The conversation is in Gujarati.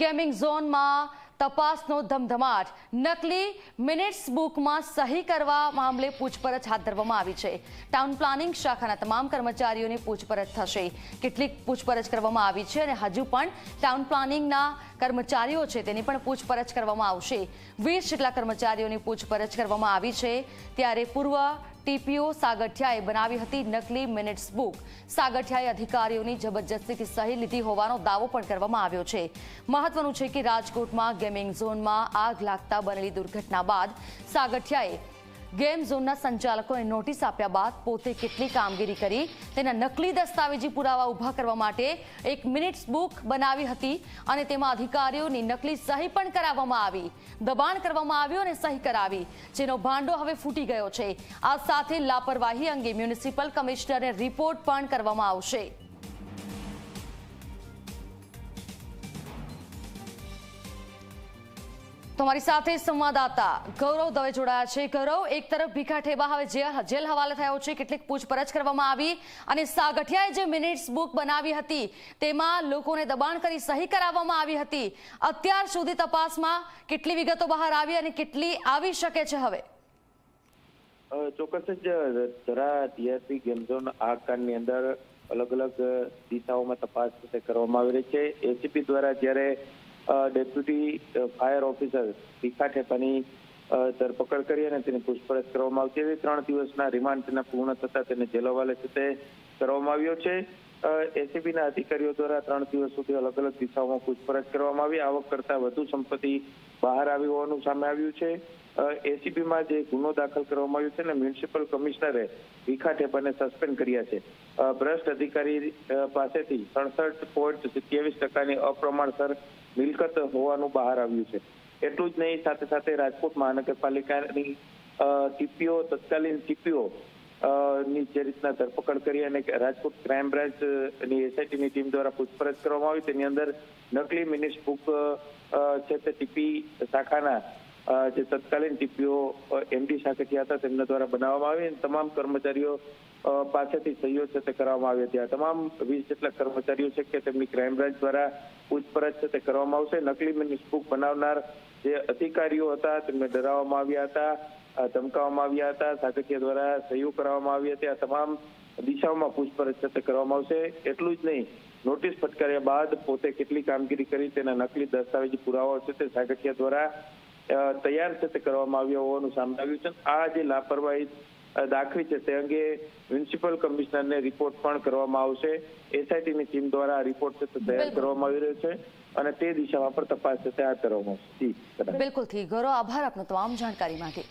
ગેમિંગ ઝોનમાં તપાસનો ધમધમાટ. નકલી મિનિટ્સ બુકમાં સહી કરવા મામલે પૂછપરછ હાથ ધરવામાં આવી છે. ટાઉન પ્લાનિંગ શાખાના તમામ કર્મચારીઓની પૂછપરછ થશે. કેટલીક પૂછપરછ કરવામાં આવી છે અને હજુ પણ ટાઉન પ્લાનિંગના કર્મચારીઓ છે તેની પણ પૂછપરછ કરવામાં આવશે. વીસ જેટલા કર્મચારીઓની પૂછપરછ કરવામાં આવી છે. ત્યારે પૂર્વ ટીપીઓ સાગઠિયાએ બનાવી હતી નકલી મિનિટ્સ બુક સાગઠિયાએ અધિકારીઓની જબરજસ્તીથી સહી લીધી હોવાનો દાવો પણ કરવામાં આવ્યો છે. મહત્વનું છે કે રાજકોટમાં ગેમિંગ ઝોનમાં આગ લાગતા બનેલી દુર્ઘટના બાદ સાગઠિયાએ ગેમ ઝોનના સંચાલકોને નોટિસ આપ્યા બાદ પોતે કેટલી કામગીરી કરી, તેના નકલી દસ્તાવેજી પુરાવા ઊભા કરવા માટે એક મિનિટ્સ બુક બનાવી હતી અને તેમાં અધિકારીઓની નકલી સહી પણ કરાવવામાં આવી. દબાણ કરવામાં આવ્યું અને સહી કરાવી, જેનો ભાંડો હવે ફૂટી ગયો છે. આ સાથે લાપરવાહી અંગે મ્યુનિસિપલ કમિશનરને રિપોર્ટ પણ કરવામાં આવશે. તમારી સાથે સંવાદદાતા ગૌરવ દવે જોડાયા છે. ગૌરવ, એક તરફ ભીખા ઠેબા હવે જેલ હવાલે થયો છે. કેટલીક પૂછપરછ કરવામાં આવી અને સાગઠિયાએ જે મિનિટ્સ બુક બનાવી હતી તેમાં લોકોને દબાણ કરી સહી કરાવવામાં આવી હતી. અત્યાર સુધી તપાસમાં કેટલી વિગતો બહાર આવી અને કેટલી આવી શકે છે હવે? ચોક્કસ જ ધરા ટીઆરપી ગેમ ઝોન આ કાંડની અંદર અલગ અલગ દિશાઓમાં તપાસ કરવામાં આવી રહી છે. એસીપી દ્વારા જ્યારે ડેપ્યુટી ફાયર ઓફિસર ભીખા ઠેપાની ધરપકડ કરી અને તેની પૂછપરછ કરવામાં આવતી. હતી ત્રણ દિવસના રિમાન્ડ તેના પૂર્ણ થતા તેને જેલ હવાલે કરવામાં આવ્યો છે. એસીબીના અધિકારીઓ દ્વારા ત્રણ દિવસ સુધી અલગ અલગ દિશાઓમાં પૂછપરછ કરવામાં આવી. આવક કરતા વધુ સંપત્તિ બહાર આવી હોવાનું સામે આવ્યું છે. એસીબીમાં જે ગુનો દાખલ કરવામાં આવ્યો છે ને મ્યુનિસિપલ કમિશનરે વિખા ઠેપાને સસ્પેન્ડ કર્યા છે. ભ્રષ્ટ અધિકારી પાસેથી સડસઠ પોઈન્ટ સિત્યાવીસ ટકાની અપ્રમાણસર મિલકત હોવાનું બહાર આવ્યું છે. એટલું જ નહીં, સાથે સાથે રાજકોટ મહાનગરપાલિકાની ટીપીઓ, તત્કાલીન ટીપીઓ ની જે રીતના ધરપકડ કરી અને રાજકોટ ક્રાઇમ બ્રાન્ચની એસઆઈટીની ટીમ દ્વારા પૂછપરછ કરવામાં આવી. તેની અંદર નકલી મિનિસ્ટ બુક છે તે ટીપી શાખાના જે તત્કાલીન ટીપીઓ એમડી સાકઠિયા હતા, તેમના દ્વારા બનાવવામાં આવી અને તમામ કર્મચારીઓ પાસેથી સહયોગ છે તે કરવામાં આવી હતી. આ તમામ વીસ જેટલા કર્મચારીઓ છે કે તેમની ક્રાઇમ બ્રાન્ચ દ્વારા પૂછપરછ તે કરવામાં આવશે. નકલી મિનિટ્સ બુક બનાવનાર જે અધિકારીઓ હતા, તેમને ડરાવવામાં આવ્યા હતા ધમકાવવામાં આવ્યા હતા સાગઠિયા દ્વારા સહયોગ કરાવવામાં આવી હતી. આ તમામ દિશાઓમાં પૂછપરછ તે કરવામાં આવશે. એટલું જ નહીં, નોટિસ ફટકાર્યા બાદ પોતે કેટલી કામગીરી કરી, તેના નકલી દસ્તાવેજી પુરાવાઓ છે તે સાગઠિયા દ્વારા તૈયાર છે તે કરવામાં આવ્યો હોવાનું સામે આવ્યું છે. આ જે લાપરવાહી દાખવી છે તે અંગે મ્યુનિસિપલ કમિશનરને રિપોર્ટ પણ કરવામાં આવશે. એસઆઈટીની ટીમ દ્વારા આ રિપોર્ટ છે તે તૈયાર કરવામાં આવી રહ્યો છે અને તે દિશામાં પણ તપાસ છે તે હાથ ધરવામાં આવશે. બિલકુલ ગૌરવ આભાર આપનો તમામ જાણકારી માટે.